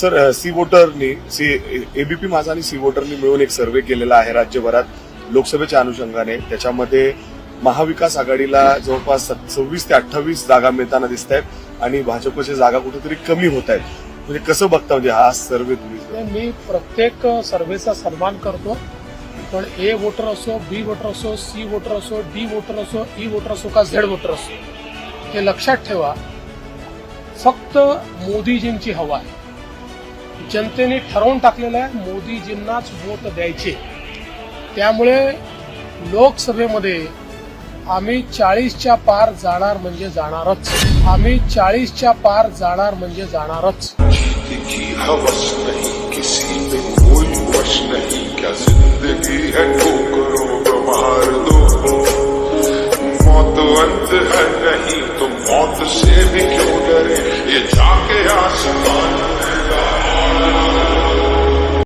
Sir C वोटरनी C ABP Majha आणि C वोटरनी मिळून एक सर्वे केलेला आहे राज्यभरात लोकसभेच्या अनुषंगाने. त्याच्यामध्ये महाविकास आघाडीला जवळपास सव्वीस ते अठ्ठावीस जागा मिळताना दिसत आहेत आणि भाजपच्या जागा कुठेतरी कमी होत आहेत म्हणजे कसं बघता म्हणजे हा सर्वे तुम्ही? मी प्रत्येक सर्वेचा सन्मान करतो. पण ए वोटर असो बी वोटर असो सी वोटर असो डी वोटर असो e ई वोटर असो का झेड वोटर असो हे लक्षात ठेवा. फक्त मोदीजींची हवा आहे. जनतेने ठरवून टाकलेलं आहे मोदीजींनाच वोट द्यायचे. त्यामुळे लोकसभेमध्ये आम्ही चाळीसच्या पार जाणार म्हणजे जाणारच. आम्ही चाळीसच्या पार जाणार म्हणजे जाणारच. मौत अंत है नहीं तो मौत से भी